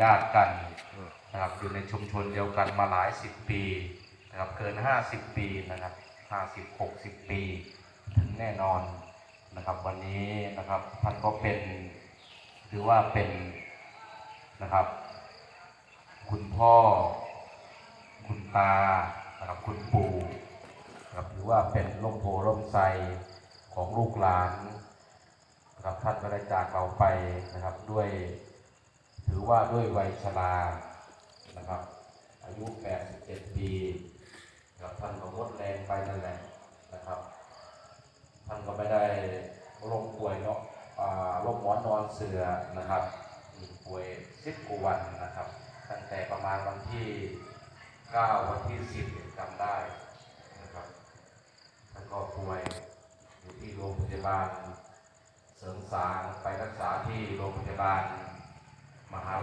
ญาติกันนะครับอยู่ในชุมชนเดียวกันมาหลายสิบปีนะครับเกิน 50 ปีนะครับ50 60 ปี ถึงแน่นอนนะครับวันนี้นะครับท่านก็เป็นหรือว่าเป็นนะครับ คุณพ่อ คุณตานะครับคุณปู่นะครับหรือว่าเป็นร่มโพร่มไทรของลูกหลานนะครับท่านก็ได้จากเราไปนะครับด้วย ถือว่าด้วยวัยชรานะครับ อายุ 87 ปีนะครับท่านก็งดแรงไปนั่นแหละนะครับ ท่านก็ไม่ได้ลงป่วยเนาะอ่าโรคหมอนนอนเสือนะครับป่วยสิบกว่าวันนะครับ ตั้งแต่ประมาณวันที่ 9 วันที่ 10จำได้นะครับท่านก็ป่วยอยู่ที่โรงพยาบาลเสริมสางไปรักษาที่โรงพยาบาล มหา